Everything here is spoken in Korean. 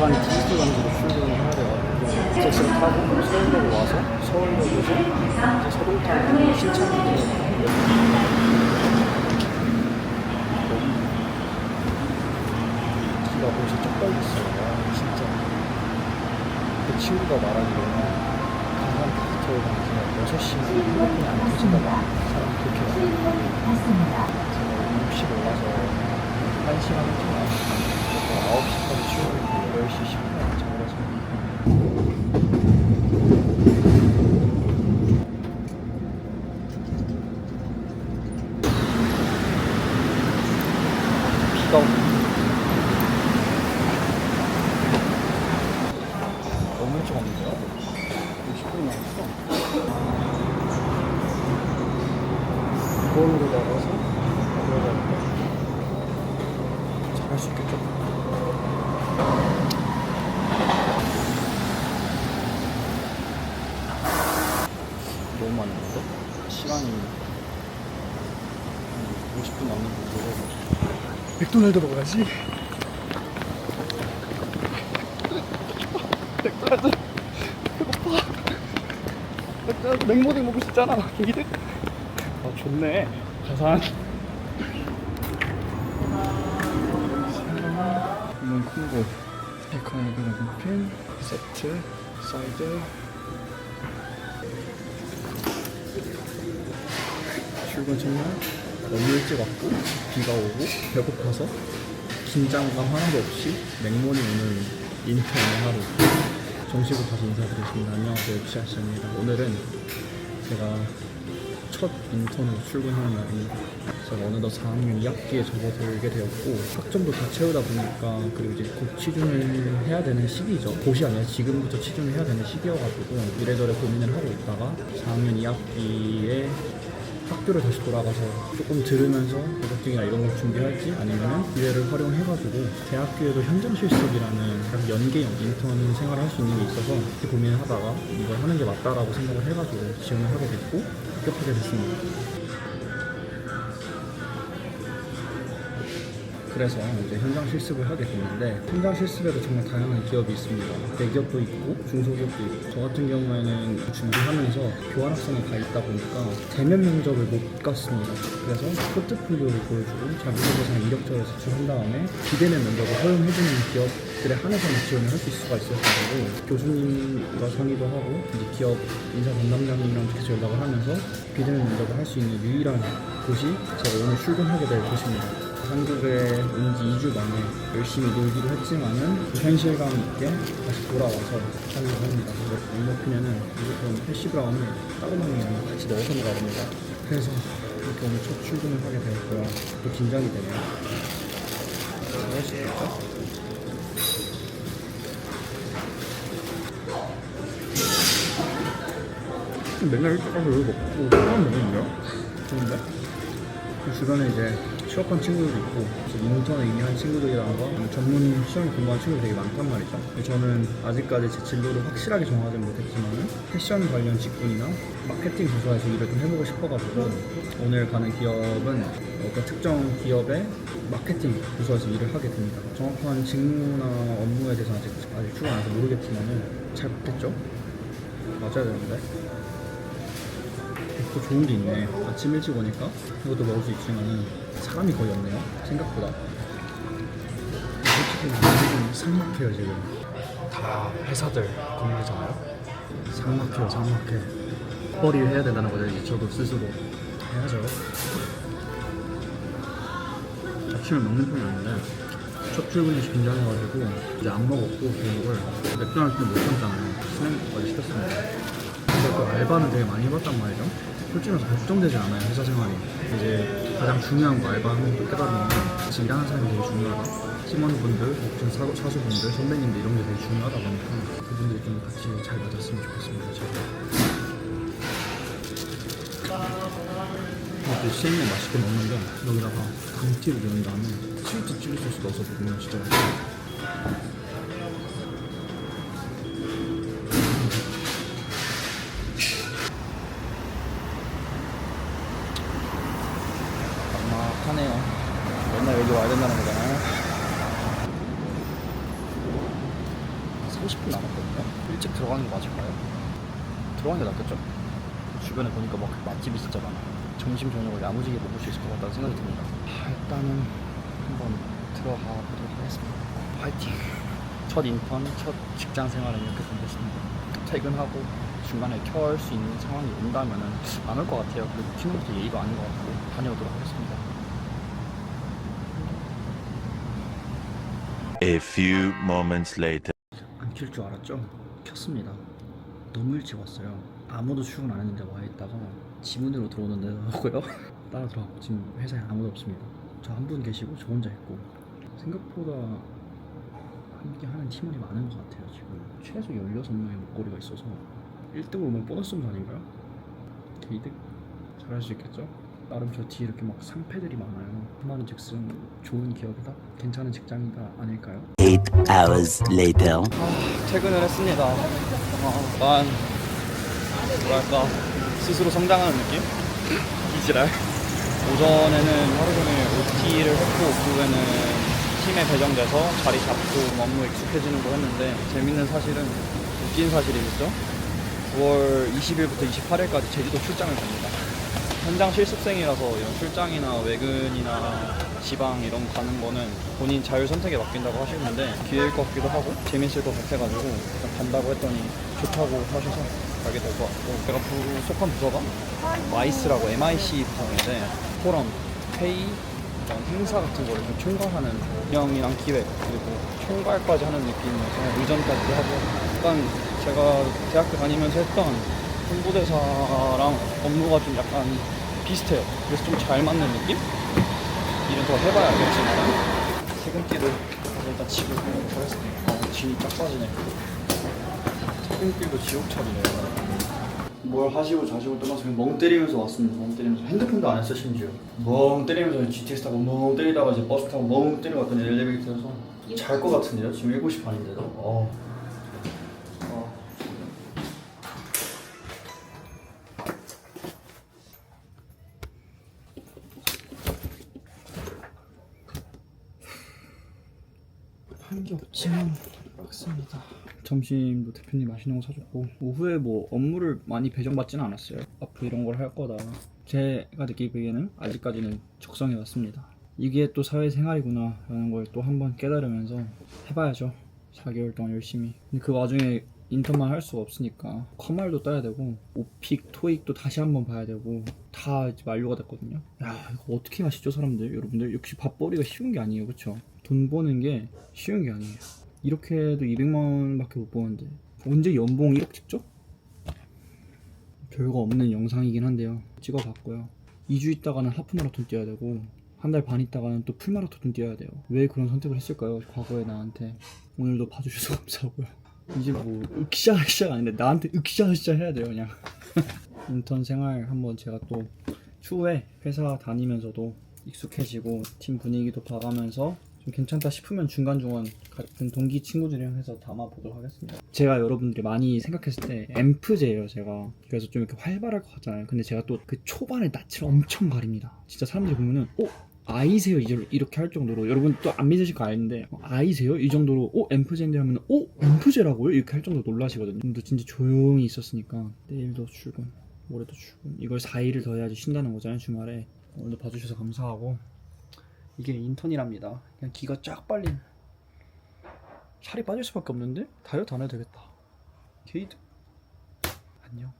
부산 디지털 강주로 출근을 해야 돼가지고 기차를 타고 서울역 와서 서울역에서 이제 서동탄 신천지 기가 벌써 쪽팔렸어요. 진짜 그 친구가 말하기로는 부산 디지털 강주가 6시면 핸드폰이 안 터진다고 사람 그렇게 말해요. 제가 60 올라서 1시간 정도 9시까지 출근 10시 10분에 잡아서 비가 오네. 너무 일찍 왔는데요? 60분이 남았어. 이번으로 나가서 들어가니까 잘할 수 있겠죠? 너무 많이 왔어? 시간이 한 50분 남는데 들어가서 맥도날드 먹어야지. 맥도날드 배고파. 맥도날드 맥모닝 먹고 싶잖아. 이들. 아 좋네. 가산. 이건 콩고. 베이컨 에그 머핀 세트 사이드. 출근 전날 너무 일찍 왔고 비가 오고 배고파서 긴장감 하나도 없이 맥모닝 오늘 인턴의 하루. 정식으로 다시 인사드리겠습니다. 안녕하세요. 피아씨입니다. 오늘은 제가 첫 인턴으로 출근하는 날입니다 제가 어느덧 4학년 2학기에 접어들게 되었고 학점도 다 채우다 보니까 그리고 이제 곧 취준을 해야 되는 시기죠. 곧이 아니라 지금부터 취준을 해야 되는 시기여가지고 이래저래 고민을 하고 있다가 4학년 2학기에 학교를 다시 돌아가서 조금 들으면서 도덕증이나 이런 걸 준비할지 아니면 기회를 활용해가지고 대학교에도 현장 실습이라는 연계형 인턴 생활을 할 수 있는 게 있어서 그렇게 고민을 하다가 이걸 하는 게 맞다라고 생각을 해가지고 지원을 하게 됐고 합격하게 됐습니다. 그래서 이제 현장 실습을 하게 됐는데 현장 실습에도 정말 다양한 기업이 있습니다. 대기업도 있고 중소기업도 있고 저 같은 경우에는 준비하면서 교환 학생이 가 있다 보니까 대면 면접을 못 갔습니다. 그래서 포트폴리오를 보여주고 자기소개서나 이력서를 제출한 다음에 비대면 면접을 허용해주는 기업들에 한해서만 지원을 할 수 있을 수가 있었고 교수님과 상의도 하고 이제 기업 인사 담당자님이랑 계속 연락을 하면서 비대면 면접을 할 수 있는 유일한 곳이 제가 오늘 출근하게 될 곳입니다. 한국에 온 지 2주 만에 열심히 놀기도 했지만은 현실감 있게 다시 돌아와서 하려고 합니다. 그래서 목표는 무조건 패시 브라운을 따로망이랑 같이 넣어서 먹어봅니다. 그래서 이렇게 오늘 첫 출근을 하게 되었고요. 또 긴장이 되네요. 잘할 수 있겠죠? 맨날 일찍 가서 여기 먹고 사람 있네요? 좋은데? 그 주변에 이제 취업한 친구들도 있고 인턴을 이미 한 친구들이라던가 전문 시험 공부한 친구들이 되게 많단 말이죠 저는 아직까지 제 진로를 확실하게 정하지 못했지만 패션 관련 직군이나 마케팅 부서에서 일을 좀 해보고 싶어가지고 오늘 가는 기업은 어떤 특정 기업의 마케팅 부서에서 일을 하게 됩니다 정확한 직무나 업무에 대해서 아직, 아직 출근 안 해서 모르겠지만 잘 못했죠? 맞아야 되는데 또 좋은 게 있네. 아침 일찍 오니까 이것도 먹을 수 있지만은 사람이 거의 없네요. 생각보다. 솔직히 지금 삭막해요 지금. 다 회사들 건물이잖아요. 삭막해요 삭막해. 허리를 해야 된다는 거죠 이제 저도 스스로 해야죠. 아침을 먹는 편이 아닌데 첫 출근이 긴장해가지고 이제 안 먹었고 저녁을 맥도날드도 못 참잖아요. 스낵까지 시켰습니다. 근데 또 알바는 되게 많이 해봤단 말이죠. 솔직히 말해서 걱정되지 않아요, 회사 생활이. 이제 가장 중요한 거 깨달은 게 같이 일하는 사람이 되게 중요하다. 팀원분들, 사, 사수분들, 선배님들 이런 게 되게 중요하다 보니까 그분들이 좀 같이 잘 맞았으면 좋겠습니다, 제가. 이렇게 CM을 맛있게 먹는데 여기다가 감튀를 넣은 다음에 스위트 칠리 소스 넣어서 먹으면 진짜 맛있어요. 와야 된다는 거잖아요. 30분 남았거든요. 일찍 들어가는 게 맞을까요? 들어가는 게 낫겠죠? 주변에 보니까 막 맛집이 진짜 많아요. 점심 저녁을 야무지게 먹을 수 있을 것 같다는 생각이 듭니다. 일단은 한번 들어가 보도록 하겠습니다. 화이팅! 첫 인턴, 첫 직장 생활은 이렇게 보냈습니다. 퇴근하고 중간에 켤 수 있는 상황이 온다면은 안올 것 같아요. 그리고 팀원도 예의도 아닌 것 같고 다녀오도록 하겠습니다. A few moments later. 안 킬 줄 알았죠? 켰습니다. 너무 일찍 왔어요. 아무도 출근 안 했는데 와 있다가 지문으로 들어오는데고요. 따라 들어가고 지금 회사에 아무도 없습니다. 저 한 분 계시고 저 혼자 있고 생각보다 함께 하는 팀원이 많은 것 같아요. 지금 최소 16명의 목걸이가 있어서 1등으로 오면 보너스는 아닌가요? 개이득? 잘할 수 있겠죠? 나름 저 뒤에 이렇게 막 상패들이 많아요. 그말은 즉슨 좋은 기업이다? 괜찮은 직장이다 아닐까요? Eight hours later. 퇴근을 했습니다. 어, 약간 뭐랄까 스스로 성장하는 느낌? 이지랄. 오전에는 하루 종일 OT를 했고 오후에는 팀에 배정돼서 자리 잡고 업무 익숙해지는 거 했는데 재밌는 사실은 웃긴 사실이겠죠? 9월 20일부터 28일까지 제주도 출장을 갑니다. 현장 실습생이라서 이런 출장이나 외근이나 지방 이런 거 가는 거는 본인 자율 선택에 맡긴다고 하시는데 기회일 것 같기도 하고 재밌을 것 같아가지고 일단 간다고 했더니 좋다고 하셔서 가게 될 것 같고. 제가 부, 속한 부서가 마이스라고 MIC 부서인데 포럼, 회의, 이런 행사 같은 거를 좀 총괄하는 운영이랑 기획 그리고 총괄까지 하는 느낌이어서 의전까지도 하고. 약간 제가 대학교 다니면서 했던 홍보대사랑 업무가 좀 약간 비슷해요. 그래서 좀 잘 맞는 느낌? 일은 더 해봐야 알겠지만 퇴근길을 가서 일단 집을 하겠습니다. 아, 진이 쫙 빠지네. 퇴근길도 지옥철이네요. 뭘 하시고 자시고 떠나서 그냥 멍 때리면서 왔습니다. 멍 때리면서 핸드폰도 안 했어 심지어. 멍 때리면서 GTX 타고 멍 때리다가 이제 버스 타고 멍 때리고 왔더니 엘리베이터에서 잘 것 같은데요. 지금 7시 반인데도. 어. 어. 한 게 없지만 빡습니다. 점심도 대표님 맛있는 거 사줬고 오후에 뭐 업무를 많이 배정받지는 않았어요. 앞으로 이런 걸 할 거다. 제가 느끼기에는 아직까지는 적성에 왔습니다. 이게 또 사회생활이구나 라는 걸 또 한 번 깨달으면서 해봐야죠. 4개월 동안 열심히. 근데 그 와중에 인턴만 할 수가 없으니까 커말도 따야 되고 오픽, 토익도 다시 한번 봐야 되고 다 이제 만료가 됐거든요. 야 이거 어떻게 하시죠 사람들 여러분들 역시 밥벌이가 쉬운 게 아니에요 그쵸? 돈 버는 게 쉬운 게 아니에요. 이렇게 해도 200만 원밖에 못 버는데 언제 연봉 1억 찍죠? 별거 없는 영상이긴 한데요. 찍어봤고요. 2주 있다가는 하프 마라톤 뛰어야 되고 한 달 반 있다가는 또 풀 마라톤 뛰어야 돼요. 왜 그런 선택을 했을까요? 과거에 나한테 오늘도 봐주셔서 감사하고요. 이제 뭐 으쌰으쌰 아닌데 나한테 으쌰으쌰 해야 돼요 그냥. 인턴 생활 한번 제가 또 추후에 회사 다니면서도 익숙해지고 팀 분위기도 봐가면서 좀 괜찮다 싶으면 중간중간 같은 동기 친구들이랑 해서 담아보도록 하겠습니다. 제가 여러분들이 많이 생각했을 때 엠프제예요, 제가. 그래서 좀 이렇게 활발할 것 같잖아요. 근데 제가 또 그 초반에 낯을 엄청 가립니다. 진짜 사람들이 보면은, 어? 아이세요? 이제 이렇게 할 정도로. 여러분 또 안 믿으실 거 아는데, 어, 아이세요? 이 정도로, 어? 엠프제인데 하면, 어? 엠프제라고요? 이렇게 할 정도로 놀라시거든요. 근데 진짜 조용히 있었으니까, 내일도 출근, 모레도 출근. 이걸 4일을 더 해야지 쉰다는 거잖아요, 주말에. 오늘도 봐주셔서 감사하고. 이게 인턴이랍니다. 그냥 기가 쫙 빨린. 살이 빠질 수밖에 없는데 다이어트 안 해도 되겠다. 게이드. 안녕.